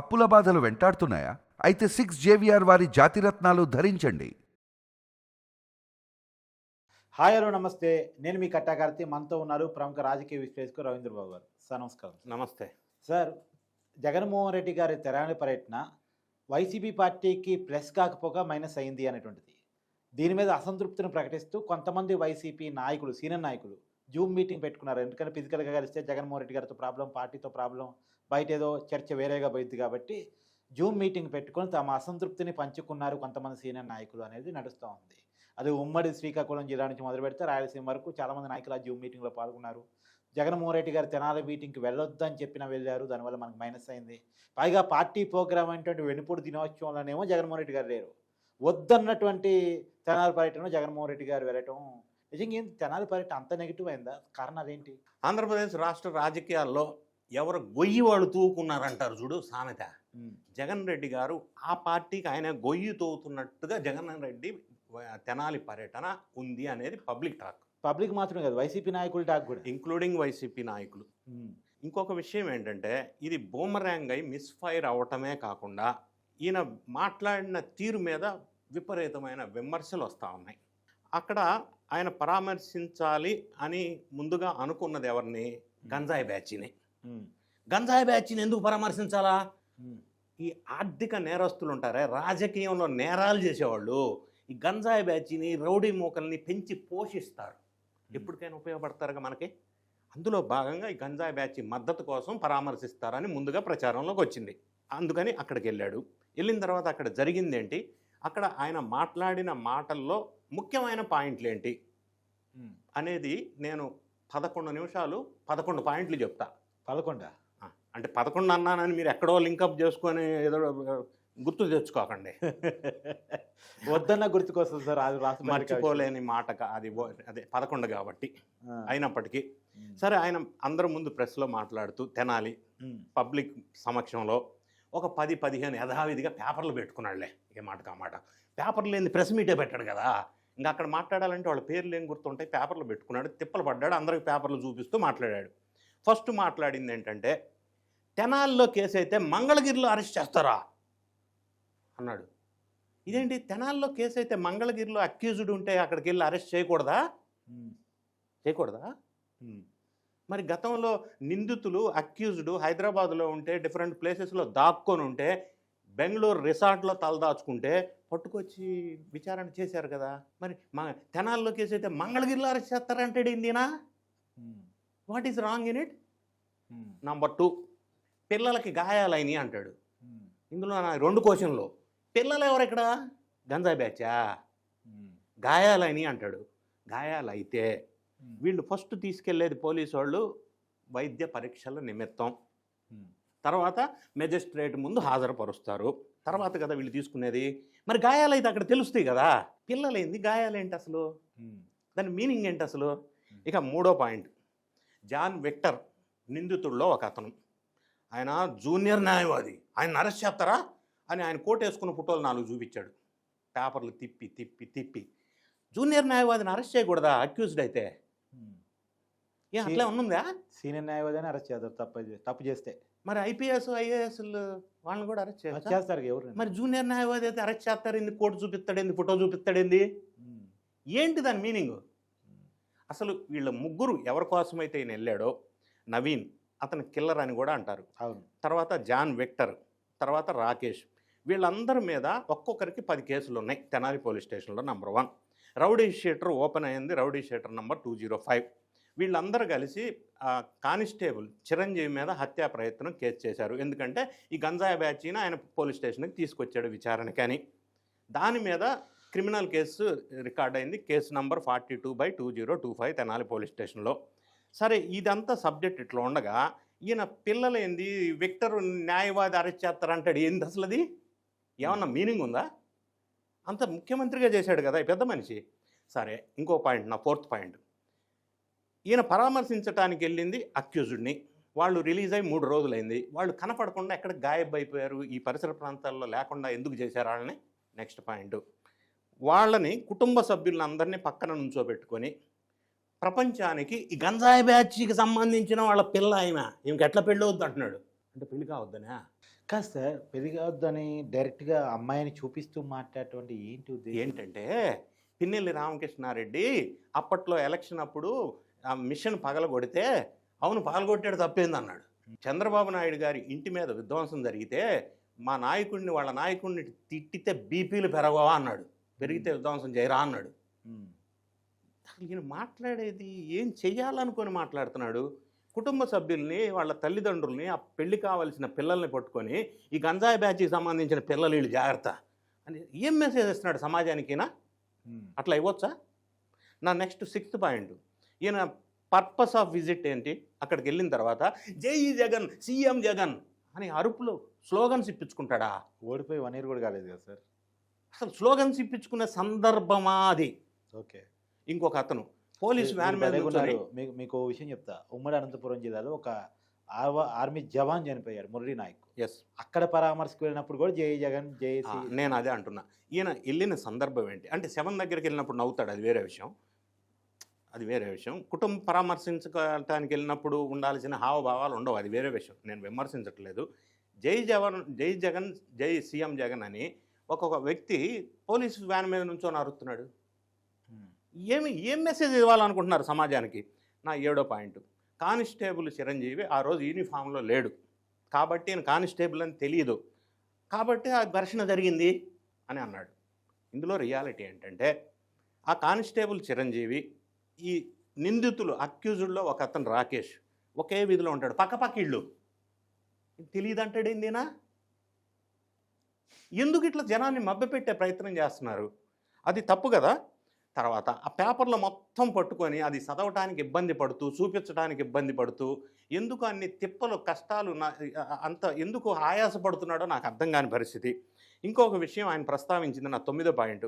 అప్పుల బాధలు వెంటాడుతున్నాయా? అయితే సిక్స్ జేవిఆర్ వారి జాతిరత్నాలు ధరించండి. హాయ్ హలో నమస్తే. నేను మీ కట్టాకార్తి. మనతో ఉన్నారు ప్రముఖ రాజకీయ విశ్లేషకులు రవీంద్ర బాబు గారు. సార్ నమస్కారం. నమస్తే. సార్ జగన్మోహన్ రెడ్డి గారి తెరాని పర్యటన వైసీపీ పార్టీకి ప్లస్ కాకపోగా మైనస్ అయింది అనేటువంటిది. దీని మీద అసంతృప్తిని ప్రకటిస్తూ కొంతమంది వైసీపీ నాయకులు సీనియర్ నాయకులు జూమ్ మీటింగ్ పెట్టుకున్నారు. ఎందుకంటే ఫిజికల్గా కలిస్తే జగన్మోహన్ రెడ్డి గారితో ప్రాబ్లం పార్టీతో ప్రాబ్లం బయట ఏదో చర్చ వేరేగా పోయింది కాబట్టి జూమ్ మీటింగ్ పెట్టుకొని తమ అసంతృప్తిని పంచుకున్నారు కొంతమంది సీనియర్ నాయకులు అనేది నడుస్తూ ఉంది. అది ఉమ్మడి శ్రీకాకుళం జిల్లా నుంచి మొదలు పెడితే రాయలసీమ వరకు చాలామంది నాయకులు ఆ జూమ్ మీటింగ్లో పాల్గొన్నారు. జగన్మోహన్ రెడ్డి గారు తెనాలి మీటింగ్కి వెళ్ళొద్దని చెప్పిన వెళ్ళారు. దానివల్ల మనకు మైనస్ అయింది. పైగా పార్టీ ప్రోగ్రామ్ అయినటువంటి వెనుపూడి దినోత్సవంలోనేమో జగన్మోహన్ రెడ్డి గారు లేరు. వద్దన్నటువంటి తెనాలి పర్యటన జగన్మోహన్ రెడ్డి గారు వెళ్ళటం నిజంగా ఏంటి తెనాలి పర్యటన అంత నెగిటివ్ అయిందా? కారణాలు ఏంటి? ఆంధ్రప్రదేశ్ రాష్ట్ర రాజకీయాల్లో ఎవరు గొయ్యి వాళ్ళు తూకున్నారంటారు చూడు సామెత. జగన్ రెడ్డి గారు ఆ పార్టీకి ఆయన గొయ్యి తోగుతున్నట్టుగా జగన్ రెడ్డి తెనాలి పర్యటన ఉంది అనేది పబ్లిక్ టాక్. పబ్లిక్ మాత్రమే కాదు వైసీపీ నాయకులు టాక్ కూడా. ఇంక్లూడింగ్ వైసీపీ నాయకులు. ఇంకొక విషయం ఏంటంటే ఇది బూమరాంగ్ అయి మిస్ఫైర్ అవటమే కాకుండా ఈయన మాట్లాడిన తీరు మీద విపరీతమైన విమర్శలు వస్తూ ఉన్నాయి. అక్కడ ఆయన పరామర్శించాలి అని ముందుగా అనుకున్నది ఎవరిని? గంజాయి బ్యాచ్ని. గంజాయి బ్యాచ్ని ఎందుకు పరామర్శించాలా? ఈ ఆర్థిక నేరస్తులు ఉంటారే రాజకీయంలో నేరాలు చేసేవాళ్ళు. ఈ గంజాయి బ్యాచ్ని రౌడీ మూకల్ని పెంచి పోషిస్తారు. ఎప్పటికైనా ఉపయోగపడతారుగా మనకి? అందులో భాగంగా ఈ గంజాయి బ్యాచ్ మద్దతు కోసం పరామర్శిస్తారని ముందుగా ప్రచారంలోకి వచ్చింది. అందుకని అక్కడికి వెళ్ళాడు. వెళ్ళిన తర్వాత అక్కడ జరిగింది ఏంటి? అక్కడ ఆయన మాట్లాడిన మాటల్లో ముఖ్యమైన పాయింట్లు ఏంటి? అనేది నేను పదకొండు నిమిషాలు పదకొండు పాయింట్లు చెప్తా. పదకొండ? అంటే పదకొండు అన్నానని మీరు ఎక్కడో లింకప్ చేసుకొని ఏదో గుర్తు తెచ్చుకోకండి. వద్దన్న గుర్తుకొస్తుంది సార్ అది రాష్ట్ర మర్చిపోలేని మాట అది అదే పదకొండు కాబట్టి. అయినప్పటికీ. సరే ఆయన అందరి ముందు ప్రెస్లో మాట్లాడుతూ తెనాలి. పబ్లిక్ సమక్షంలో ఒక పది పదిహేను యథావిధిగా పేపర్లు పెట్టుకున్నాడులే ఏ మాట. పేపర్లు లేని ప్రెస్ మీటే పెట్టాడు కదా. ఇంకా అక్కడ మాట్లాడాలంటే వాళ్ళ పేర్లు ఏం గుర్తుంటాయి? పేపర్లు పెట్టుకున్నాడు తిప్పలు పడ్డాడు అందరికి పేపర్లు చూపిస్తూ మాట్లాడాడు. ఫస్ట్ మాట్లాడింది ఏంటంటే తెనాల్లో కేసు అయితే మంగళగిరిలో అరెస్ట్ చేస్తారా? అన్నాడు. ఇదేంటి? తెనాల్లో కేసు అయితే మంగళగిరిలో అక్యూజ్డ్ ఉంటే అక్కడికి వెళ్ళి అరెస్ట్ చేయకూడదా. చేయకూడదా. మరి గతంలో నిందితులు అక్యూజ్డ్ హైదరాబాద్లో ఉంటే డిఫరెంట్ ప్లేసెస్లో దాక్కొని ఉంటే బెంగళూరు రిసార్ట్లో తలదాచుకుంటే పట్టుకొచ్చి విచారణ చేశారు కదా. మరి మా తెనాల్లో కేసు అయితే మంగళగిరిలో అరెస్ట్ చేస్తారంటే ఇందినా. What is wrong in it. Number two పిల్లలకి గాయాలైనవి అంటాడు. ఉమ్. ఇందులో నా రెండు క్వశ్చన్లు. పిల్లలు ఎవరు ఇక్కడ? గంజాయి బ్యాచా? ఉమ్. గాయాలని అంటాడు. గాయాలైతే. వీళ్ళు ఫస్ట్ తీసుకెళ్ళేది పోలీసు వాళ్ళు వైద్య పరీక్షల నిమిత్తం. తర్వాత మెజిస్ట్రేట్ ముందు హాజరుపరుస్తారు. తర్వాత కదా వీళ్ళు తీసుకునేది. మరి గాయాలైతే అక్కడ తెలుస్తాయి కదా. పిల్లలేంది? గాయాలేంటి అసలు. దాని మీనింగ్ ఏంటి అసలు? ఇక మూడో పాయింట్. జాన్ విక్టర్ నిందితుల్లో ఒక అతను. ఆయన జూనియర్ న్యాయవాది. ఆయన అరెస్ట్ చేస్తారా? అని ఆయన కోట్ వేసుకున్న ఫోటోలు నాలుగు చూపించాడు. పేపర్లు తిప్పి తిప్పి తిప్పి. జూనియర్ న్యాయవాదిని అరెస్ట్ చేయకూడదా? అక్యూజ్డ్ అయితే. ఏ అట్లే ఉందా? సీనియర్ న్యాయవాదిని అరెస్ట్ చేస్తారు తప్పు తప్పు చేస్తే. మరి ఐపీఎస్ ఐఏఎస్ వాళ్ళని కూడా అరెస్ట్ చేస్తారు? చేస్తారు ఎవరు? మరి జూనియర్ న్యాయవాది అయితే అరెస్ట్ చేస్తారు ఏంది కోర్టు చూపిస్తాడేంది ఫోటో చూపిస్తాడేంది ఉమ్. ఏంటి దాని మీనింగ్. అసలు వీళ్ళ ముగ్గురు ఎవరి కోసమైతే ఈయన వెళ్ళాడో నవీన్ అతను కిల్లర్ అని కూడా అంటారు. అవును. తర్వాత జాన్ విక్టర్ తర్వాత రాకేష్. వీళ్ళందరి మీద ఒక్కొక్కరికి పది కేసులు ఉన్నాయి. తెనాలి పోలీస్ స్టేషన్లో number one. Rowdy sheeter open అయింది. Rowdy sheeter number two zero five. వీళ్ళందరూ కలిసి ఆ, కానిస్టేబుల్ చిరంజీవి మీద హత్యా ప్రయత్నం కేసు చేశారు. ఎందుకంటే ఈ గంజాయి బ్యాచ్ని ఆయన పోలీస్ స్టేషన్కి తీసుకొచ్చాడు విచారణకి అని దాని మీద క్రిమినల్ కేసు రికార్డ్ అయింది case number forty two by two zero two five Tenali police స్టేషన్లో. సరే ఇదంతా సబ్జెక్ట్ ఇట్లా ఉండగా ఈయన పిల్లలేంది? విక్టర్ న్యాయవాది అరెస్ట్ చేస్తారంటాడు. ఏంది అసలు అది ఏమన్నా మీనింగ్ ఉందా? అంత ముఖ్యమంత్రిగా చేశాడు కదా పెద్ద మనిషి. సరే ఇంకో పాయింట్ నా ఫోర్త్ పాయింట్. ఈయన పరామర్శించడానికి వెళ్ళింది అక్యూజుడిని. వాళ్ళు రిలీజ్ అయ్యి మూడు రోజులైంది. వాళ్ళు కనపడకుండా ఎక్కడ గాయబ్ అయిపోయారు ఈ పరిసర ప్రాంతాల్లో లేకుండా ఎందుకు చేశారు వాళ్ళని? Next point. వాళ్ళని కుటుంబ సభ్యులందరినీ పక్కన నుంచోబెట్టుకొని ప్రపంచానికి ఈ గంజాయి బ్యాచ్కి సంబంధించిన వాళ్ళ పిల్ల ఆమె ఈమెకి ఎట్లా పెళ్ళి అవుద్ది అంటున్నాడు. అంటే పెళ్ళి కావద్దనా. కాదు సార్ పెళ్ళి కావద్దని డైరెక్ట్గా అమ్మాయిని చూపిస్తూ మాట్లాడేటువంటి ఏంటి ఏంటంటే పిన్నెల్లి రామకృష్ణారెడ్డి అప్పట్లో ఎలక్షన్ అప్పుడు ఆ మిషన్ పగలగొడితే అవును పగలగొట్టాడు తప్పేంది అన్నాడు. చంద్రబాబు నాయుడు గారి ఇంటి మీద విధ్వంసం జరిగితే మా నాయకుడిని వాళ్ళ నాయకుడిని తిట్టితే బీపీలు పెరగవా అన్నాడు. పెరిగితే విధ్వంసం చేయరా అన్నాడు. ఈయన మాట్లాడేది ఏం చెయ్యాలనుకొని మాట్లాడుతున్నాడు? కుటుంబ సభ్యుల్ని వాళ్ళ తల్లిదండ్రుల్ని ఆ పెళ్ళి కావలసిన పిల్లల్ని పట్టుకొని ఈ గంజాయి బ్యాచ్కి సంబంధించిన పిల్లలు వీళ్ళు జాగ్రత్త అని ఏం మెసేజ్ ఇస్తున్నాడు సమాజానికినా. అట్లా ఇవ్వచ్చా? నా నెక్స్ట్ సిక్స్త్ పాయింట్ ఈయన పర్పస్ ఆఫ్ విజిట్ ఏంటి? అక్కడికి వెళ్ళిన తర్వాత జై జగన్ సీఎం జగన్ అని అరుపులు స్లోగన్స్ ఇప్పించుకుంటాడా? ఓడిపోయి వన్ ఇయర్ కూడా కాలేదు కదా సార్. అసలు స్లోగన్స్ ఇప్పించుకునే సందర్భమా అది? ఓకే. ఇంకొక అతను. పోలీస్ వ్యాన్ మీద కూర్చొని. మీకు మీకు ఓ విషయం చెప్తా. ఉమ్మడి అనంతపురం జిల్లాలో ఒక ఆర్వ- ఆర్మీ జవాన్ చనిపోయాడు మురళీ నాయక్. ఎస్ అక్కడ పరామర్శకు వెళ్ళినప్పుడు కూడా జై జగన్ జై నేను అదే అంటున్నా. ఈయన వెళ్ళిన సందర్భం ఏంటి? అంటే శవం దగ్గరికి వెళ్ళినప్పుడు నవ్వుతాడు అది వేరే విషయం. అది వేరే విషయం. కుటుంబ పరామర్శించడానికి వెళ్ళినప్పుడు ఉండాల్సిన హావభావాలు ఉండవు అది వేరే విషయం. నేను విమర్శించట్లేదు. జై జవన్ జై జగన్ జై సీఎం జగన్ అని ఒక్కొక్క వ్యక్తి పోలీస్ వ్యాన్ మీద నుంచొని అరుస్తున్నాడు. ఏమి ఏం మెసేజ్ ఇవ్వాలనుకుంటున్నారు సమాజానికి? నా ఏడో పాయింట్. కానిస్టేబుల్ చిరంజీవి ఆ రోజు యూనిఫామ్లో లేడు. కాబట్టి నేను కానిస్టేబుల్ అని తెలియదు కాబట్టి ఆ ఘర్షణ జరిగింది అని అన్నాడు. ఇందులో రియాలిటీ ఏంటంటే ఆ కానిస్టేబుల్ చిరంజీవి ఈ నిందితులు అక్యూజుడ్లో ఒక అతను రాకేష్ ఒకే వీధిలో ఉంటాడు. పక్కపక్క ఇళ్ళు తెలియదు అంటాడేందినా ఎందుకు ఇట్లా జనాన్ని మభ్యపెట్టే ప్రయత్నం చేస్తున్నారు? అది తప్పు కదా? తర్వాత ఆ పేపర్లో మొత్తం పట్టుకొని అది చదవటానికి ఇబ్బంది పడుతూ చూపించడానికి ఇబ్బంది పడుతూ ఎందుకు అన్ని తిప్పలు కష్టాలు నా అంత ఎందుకు ఆయాసపడుతున్నాడో నాకు అర్థం కాని పరిస్థితి. ఇంకొక విషయం ఆయన ప్రస్తావించింది నా తొమ్మిదో పాయింట్.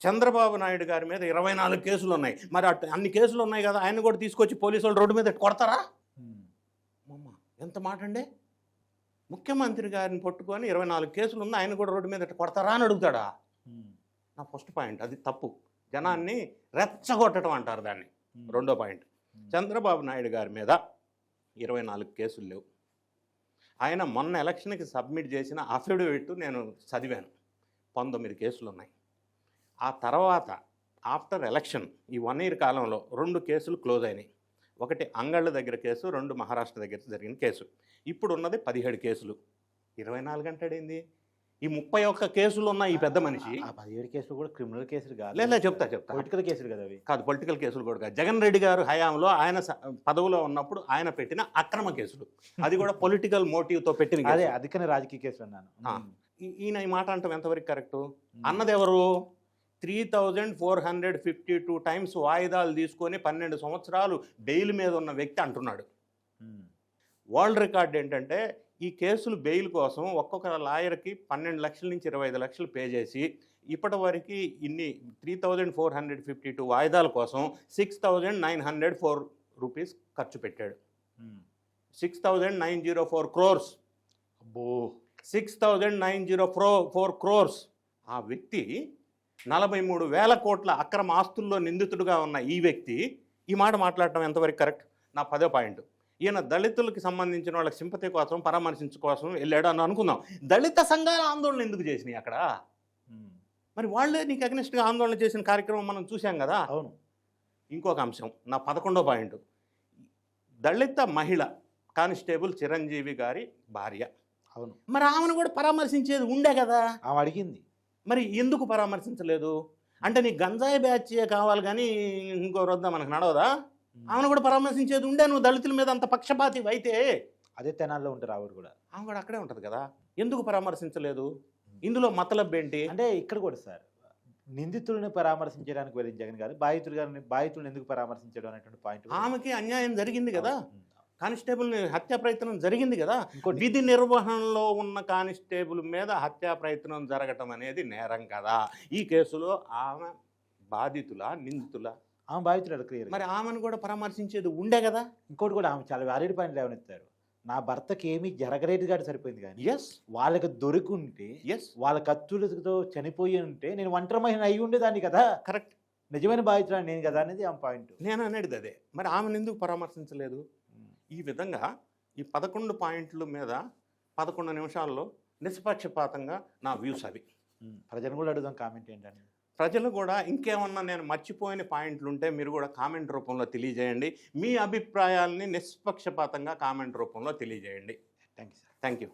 చంద్రబాబు నాయుడు గారి మీద ఇరవై నాలుగు కేసులు ఉన్నాయి. మరి అట్ అన్ని కేసులు ఉన్నాయి కదా ఆయన కూడా తీసుకొచ్చి పోలీసు వాళ్ళు రోడ్డు మీద కొడతారా? ఎంత మాట అండి? ముఖ్యమంత్రి గారిని పట్టుకొని ఇరవై నాలుగు కేసులు ఉన్నాయి ఆయన కూడా రోడ్డు మీద కొడతారా అని అడుగుతాడా. నా ఫస్ట్ పాయింట్ అది తప్పు. జనాన్ని రెచ్చగొట్టడం అంటారు దాన్ని. రెండో పాయింట్. చంద్రబాబు నాయుడు గారి మీద ఇరవై నాలుగు కేసులు లేవు. ఆయన మొన్న ఎలక్షన్కి సబ్మిట్ చేసిన అఫిడవిట్ నేను చదివాను. పంతొమ్మిది కేసులు ఉన్నాయి. ఆ తర్వాత ఆఫ్టర్ ఎలక్షన్ ఈ వన్ ఇయర్ కాలంలో రెండు కేసులు క్లోజ్ అయినాయి. ఒకటి అంగళ్ళ దగ్గర కేసు రెండు మహారాష్ట్ర దగ్గర జరిగిన కేసు. ఇప్పుడు ఉన్నది పదిహేడు కేసులు. ఇరవై నాలుగు అంటాడేంది ఈ ముప్పై ఒక్క కేసులు ఉన్న ఈ పెద్ద మనిషి ఆ పదిహేడు కేసులు కూడా క్రిమినల్ కేసులు కాదు. లేదా చెప్తా చెప్తా. పొలిటికల్ కేసులు కదా అవి. కాదు పొలిటికల్ కేసులు కూడా కాదు. జగన్ రెడ్డి గారు హయాంలో ఆయన పదవిలో ఉన్నప్పుడు ఆయన పెట్టిన అక్రమ కేసులు. అది కూడా పొలిటికల్ మోటివ్తో పెట్టిన అదే. అధికనే రాజకీయ కేసులు అన్నాను. ఈయన ఈ మాట అంటాం ఎంతవరకు కరెక్ట్. అన్నది ఎవరు? Three thousand four hundred fifty two times వాయిదాలు తీసుకొని పన్నెండు సంవత్సరాలు బెయిల్ మీద ఉన్న వ్యక్తి అంటున్నాడు. వరల్డ్ రికార్డ్ ఏంటంటే ఈ కేసులు బెయిల్ కోసం ఒక్కొక్క లాయర్కి పన్నెండు లక్షల నుంచి ఇరవై ఐదు లక్షలు పే చేసి ఇప్పటి వరకు ఇన్ని three thousand four hundred fifty two వాయిదాల కోసం six thousand nine hundred four rupees ఖర్చు పెట్టాడు. Six thousand nine zero four crores. అబ్బో. సిక్స్ థౌజండ్ నైన్ జీరో ఫో ఫోర్ క్రోర్స్. ఆ వ్యక్తి నలభై మూడు వేల కోట్ల అక్రమ ఆస్తుల్లో నిందితుడుగా ఉన్న ఈ వ్యక్తి ఈ మాట మాట్లాడటం ఎంతవరకు కరెక్ట్? నా పదో పాయింట్. ఈయన దళితులకి సంబంధించిన వాళ్ళకి సింపతి కోసం పరామర్శించు కోసం వెళ్ళాడు అని అనుకుందాం. దళిత సంఘాల ఆందోళన ఎందుకు చేసినాయి అక్కడ. మరి వాళ్ళే నీకు అగ్నిస్ట్గా ఆందోళన చేసిన కార్యక్రమం మనం చూసాం కదా? అవును. ఇంకొక అంశం నా పదకొండో పాయింట్. దళిత మహిళ కానిస్టేబుల్ చిరంజీవి గారి భార్య. అవును. మరి ఆమెను కూడా పరామర్శించేది ఉండే కదా? ఆమె అడిగింది. మరి ఎందుకు పరామర్శించలేదు? అంటే నీ గంజాయి బ్యాచ్ కావాలి కానీ ఇంకో రొద్ద మనకు నడవదా. ఆమెను కూడా పరామర్శించేది ఉండే నువ్వు దళితుల మీద అంత పక్షపాతి అయితే అదే తెనాల్లో ఉంటారు ఆవిడ కూడా. ఆమె కూడా అక్కడే ఉంటుంది కదా? ఎందుకు పరామర్శించలేదు? ఇందులో మతలబ్ ఏంటి? అంటే ఇక్కడ కూడా సార్ నిందితుడిని పరామర్శించడానికి వెళ్ళిన జగన్ గారు బాధితుడు గారిని బాధితుడిని ఎందుకు పరామర్శించడం అనేటువంటి పాయింట్ ఆమెకి అన్యాయం జరిగింది కదా. కానిస్టేబుల్ హత్యా ప్రయత్నం జరిగింది కదా. విధి నిర్వహణలో ఉన్న కానిస్టేబుల్ మీద హత్యా ప్రయత్నం జరగటం అనేది నేరం కదా. ఈ కేసులో ఆమె బాధితుల నిందితుల? ఆమె బాధితుడు క్లియర్ మరి ఆమెను కూడా పరామర్శించేది ఉండే కదా? ఇంకోటి కూడా ఆమె చాలా వ్యాలిడ్ పాయింట్ లేవనెత్తారు నా భర్తకి ఏమీ జరగలేదు కాబట్టి సరిపోయింది కానీ ఎస్ వాళ్ళకి దొరికుంటే ఎస్ వాళ్ళ కత్తులతో చనిపోయి ఉంటే నేను ఒంటరి మహిళ అయి ఉండేదాన్ని కదా. కరెక్ట్ నిజమైన బాధితుడు నేను కదా అనేది ఆమె పాయింట్ నేను అనేది అదే. మరి ఆమెను ఎందుకు పరామర్శించలేదు? ఈ విధంగా ఈ పదకొండు పాయింట్ల మీద పదకొండు నిమిషాల్లో నిష్పక్షపాతంగా నా వ్యూస్ అవి. ప్రజలు కూడా అడుగుదాం కామెంట్ ఏంటని ప్రజలు కూడా ఇంకేమన్నా నేను మర్చిపోయిన పాయింట్లు ఉంటే మీరు కూడా కామెంట్ రూపంలో తెలియజేయండి. మీ అభిప్రాయాల్ని నిష్పక్షపాతంగా కామెంట్ రూపంలో తెలియజేయండి. Thank you sir. Thank you